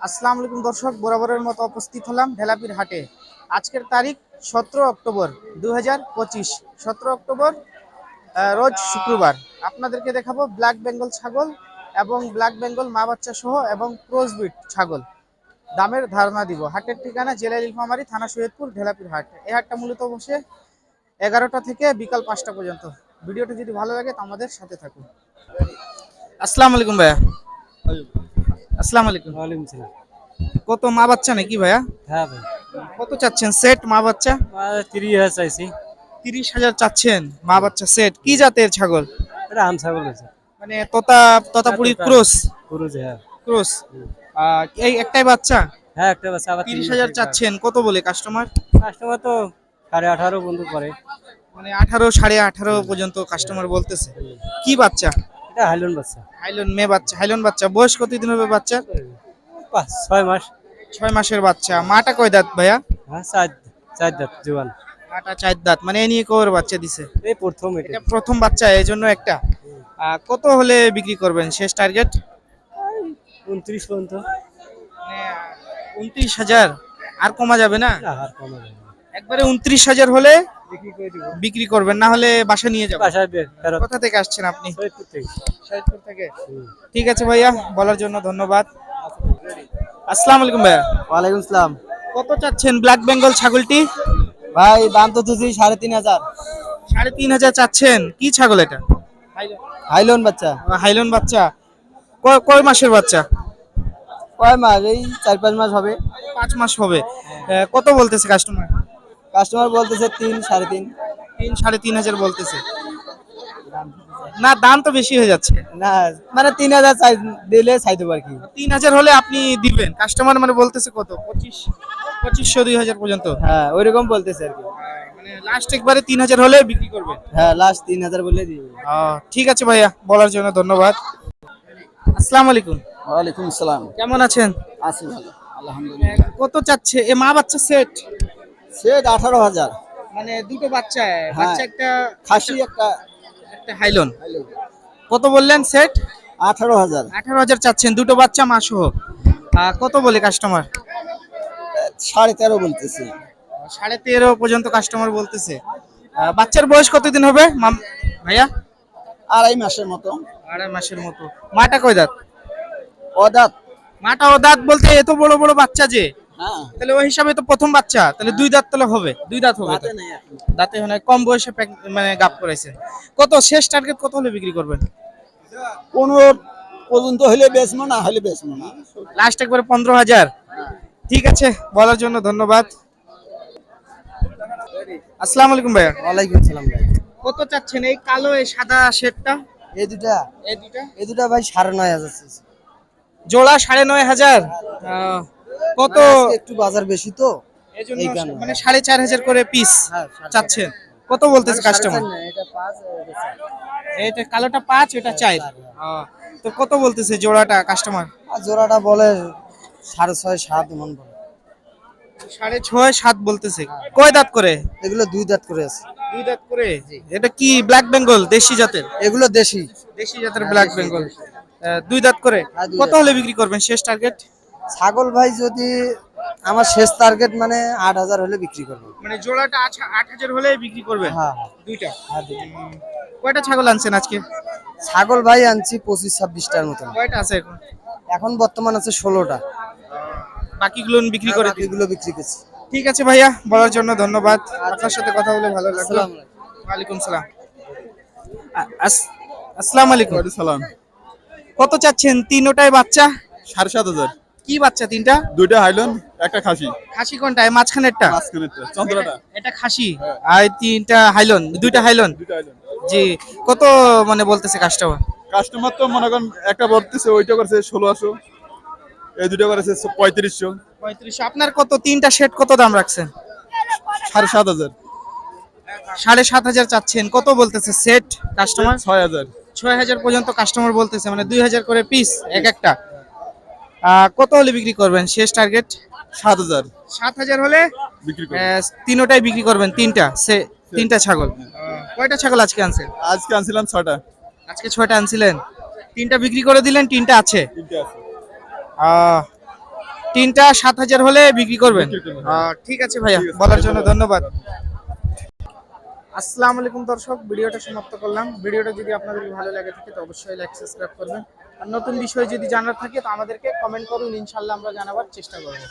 আসসালামু আলাইকুম দর্শক বরাবরের মতো উপস্থিত হলাম ভেলাপির হাটে। আজকের তারিখ সতেরো অক্টোবর দু হাজার পঁচিশ। সতেরো অক্টোবর রোজ শুক্রবার। আপনাদেরকে দেখাবো ব্ল্যাক বেঙ্গল ছাগল এবং ব্ল্যাক বেঙ্গল মা বাচ্চা সহ এবং ক্রোজবিট ছাগল। দামের ধারণা দিব। হাটের ঠিকানা জেলা নীলফামারী থানা সৈয়দপুর ভেলাপির হাট। এই হাটটা মূলত বসে এগারোটা থেকে বিকাল পাঁচটা পর্যন্ত। ভিডিওটা যদি ভালো লাগে তো আমাদের সাথে থাকুন। আসসালামু আলাইকুম ভাইয়া। আসসালামু আলাইকুম। ওয়ালাইকুম সালাম। কত মা বাচ্চা নাকি ভাইয়া? হ্যাঁ ভাই। কত চাচ্ছেন? সেট মা বাচ্চা? তিরিশ হাজার চাইছি। তিরিশ হাজার চাচ্ছেন মা বাচ্চা সেট কি জাতের ছাগল? এটা আম ছাগল আছে। মানে তোতা তোতাপুরি তোতা। ক্রোস? গরু হ্যাঁ। ক্রোস। এই একটাই বাচ্চা? হ্যাঁ একটা বাচ্চা আবার তিরিশ হাজার চাচ্ছেন। কত বলে কাস্টমার কাস্টমার তো সাড়ে আঠারো বন্ধু করে। মানে আঠারো সাড়ে আঠারো পর্যন্ত কাস্টমার বলতেছে। কি বাচ্চা? এটা হাইলন বাচ্চা। হাইলন মেয়ে বাচ্চা হাইলন বাচ্চা। বয়স কতদিন হবে বাচ্চা পাঁচ ছয় মাস। ছয় মাসের বাচ্চা। মাটা কয় দাঁত ভাইয়া? হ্যাঁ চার চার দাঁত জোয়ান। মাটা চার দাঁত। মানে এ নিয়ে কবার বাচ্চা দিছে? এই প্রথম এটা। প্রথম বাচ্চা এই জন্য একটা। কত হলে বিক্রি করবেন শেষ টার্গেট? উনত্রিশ পর্যন্ত। উনত্রিশ হাজার। আর কমা যাবে না আর কমা যাবে না। একবারে উনত্রিশ হাজার হলে বিক্রি করবেন না হলে বাসা নিয়ে যাবেন? বাসায় কোথা থেকে আসছেন আপনি? সৈয়দপুর থেকে। ঠিক আছে ভাইয়া বলার জন্য ধন্যবাদ। আসসালামু আলাইকুম ভাইয়া। ওয়ালাইকুম সালাম। কত চাচ্ছেন ব্ল্যাক বেঙ্গল ছাগলটি? ভাই দাম তো তুই সাড়ে তিন হাজার। সাড়ে তিন হাজার চাচ্ছেন। কি ছাগল এটা? হাইলন। বাচ্চা। হাইলন বাচ্চা। কয়- কয় মাসের বাচ্চা? কয় মাস? এই চার পাঁচ মাস হবে। পাঁচ মাস হবে। আহ, কত বলতেছে কাস্টমার কাস্টমার বলতেছে তিন সাড়ে তিন। তিন সাড়ে তিন হাজার বলতেছে। না দাম তো বেশি হয়ে যাচ্ছে। না মানে তিন হাজার চাই দিলে চাই দেবো আর কি। তিন হাজার হলে আপনি দিবেন। কাস্টমার মানে বলতেছে কত? পঁচিশ পঁচিশশো দুই হাজার পর্যন্ত? হ্যাঁ ওইরকম বলতেছে আর কি। মানে লাস্ট একবারে তিন হাজার হলে বিক্রি করবেন? হ্যাঁ লাস্ট তিন হাজার বলে দিই ঠিক আছে ভাইয়া বলার জন্য ধন্যবাদ। আসসালামু আলাইকুম। ওয়ালাইকুম সালাম কেমন আছেন? আছি ভালো আলহামদুলিল্লাহ। কত চাচ্ছে? এ মা বাচ্চা সেট সেট আঠারো হাজার। মানে দুটো বাচ্চা বাচ্চা একটা খাসি একটা একটা হাইলন। কত বললেন সেট? আঠারো হাজার। আঠারো হাজার চাচ্ছেন দুটো বাচ্চা মা সহ আহ, কত বলে কাস্টমার সাড়ে তেরো বলতেছে। সাড়ে তেরো পর্যন্ত কাস্টমার বলতেছে। বাচ্চার বয়স কতদিন হবে ভাইয়া? আড়াই মাসের মতো। আড়াই মাসের মতো। মাটা কয় দাঁত? অদাত। মাটা ও দাঁত বলতে এত বড় বড় বাচ্চা যে। হ্যাঁ তাহলে ওই হিসাবে তো প্রথম বাচ্চা তাহলে দুই দাঁত তাহলে হবে। দুই দাঁত হবে দাঁতে মানে কম বয়সে মানে গাপ করেছে কত? শেষ টার্গেট কত হলে বিক্রি করবেন? পনেরো পর্যন্ত হলে বেচবো না হলে বেচবো না। লাস্ট একবারে পনেরো হাজার। ঠিক আছে বলার জন্য ধন্যবাদ। আসসালামু আলাইকুম ভাইয়া। ওয়ালাইকুম সালাম ভাই। কত চাচ্ছেন? এই কালো এই সাদা শেডটা? এই দুটা এই দুটা এই দুটা ভাই সাড়ে নয় হাজার জোড়া সাড়ে নয় হাজার? আহ, কত মানে একটু বাজার বেশি তো। মানে সাড়ে চার হাজার করে পিস হ্যাঁ, চাচ্ছেন। কত বলতেছে কাস্টমার সাড়ে চার না, এটা কালোটা পাঁচ এটা চার। তো কত বলতেছে জোড়াটা কাস্টমার জোড়াটা বলে সাড়ে ছয় সাত এমন বলে। সাড়ে ছয় সাত বলতেছে। কয় দাঁত করে? এগুলো দুই দাঁত করে আছে। দুই দাঁত করে? এটা কি ব্ল্যাক বেঙ্গল দেশি জাতের? এগুলো দেশি। দেশি জাতের ব্ল্যাক বেঙ্গল দুই দাঁত করে। হ্যাঁ, কত হলে বিক্রি করবেন শেষ টার্গেট ছাগল ভাই যদি আমার শেষ টার্গেট মানে আট হাজার হলে বিক্রি করব। মানে জোড়াটা আট হাজার হলে বিক্রি করবে হ্যাঁ দুইটা? হ্যাঁ, কয়টা ছাগল আনছেন আজকে? ছাগল ভাই আনছি পঁচিশ ছাব্বিশটার মতন। কয়টা আছে এখন? এখন বর্তমান আছে ষোলোটা। বাকিগুলো বিক্রি করে দিন। এগুলো বিক্রি করছি। ঠিক আছে ভাইয়া বলার জন্য ধন্যবাদ। আপনার সাথে কথা বলে ভালো লাগল। ওয়ালাইকুম সালাম। আসসালামু আলাইকুম। সালাম। কত চাচ্ছেন? তিনোটায় বাচ্চা? সাড়ে সাত হাজার। কি বাচ্চা তিনটা? দুইটা হাইলন একটা খাসি। খাসি কোনটা? মাঝখানেরটা? মাঝখানেরটা চন্দ্রটা। এটা খাসি? আর তিনটা হাইলন দুইটা হাইলন? দুইটা হাইলন। জি কত মানে বলতেছে কাস্টমার কাস্টমার তো মনে করেন একটা বলতেছে ওইটা করেছে ষোলোশো এই দুইটা করেছে পঁয়ত্রিশশো। পঁয়ত্রিশ আপনার কত তিনটা সেট কত দাম রাখছেন? সাড়ে সাত হাজার। সাড়ে সাত হাজার চাচ্ছেন। কত বলতেছে সেট কাস্টমার ছয় হাজার। ছয় হাজার পর্যন্ত কাস্টমার বলতেছে মানে দুই হাজার করে পিস এক একটা। কত হলে বিক্রি করবেন? শেষ টার্গেট সাত হাজার। সাত হাজার হলে? তিনোটাই বিক্রি করবেন তিনটা। সে তিনটা ছাগল। হ্যাঁ। কয়টা ছাগল আজকে আনছেন? আজকে আনছিলাম ছটা। আজকে ছয়টা আনছিলেন। তিনটা বিক্রি করে দিলেন তিনটা আছে। তিনটা সাত হাজার হলে বিক্রি করবেন? ঠিক আছে ভাইয়া বলার জন্য ধন্যবাদ। আসসালামু আলাইকুম দর্শক ভিডিওটা সমাপ্ত করলাম। ভিডিওটা যদি আপনাদের ভালো লাগে থাকে তো অবশ্যই লাইক সাবস্ক্রাইব করবেন। নতুন বিষয় যদি জানার থাকে তো আমাদেরকে কমেন্ট করুন ইনশাল্লাহ আমরা জানাবার চেষ্টা করব।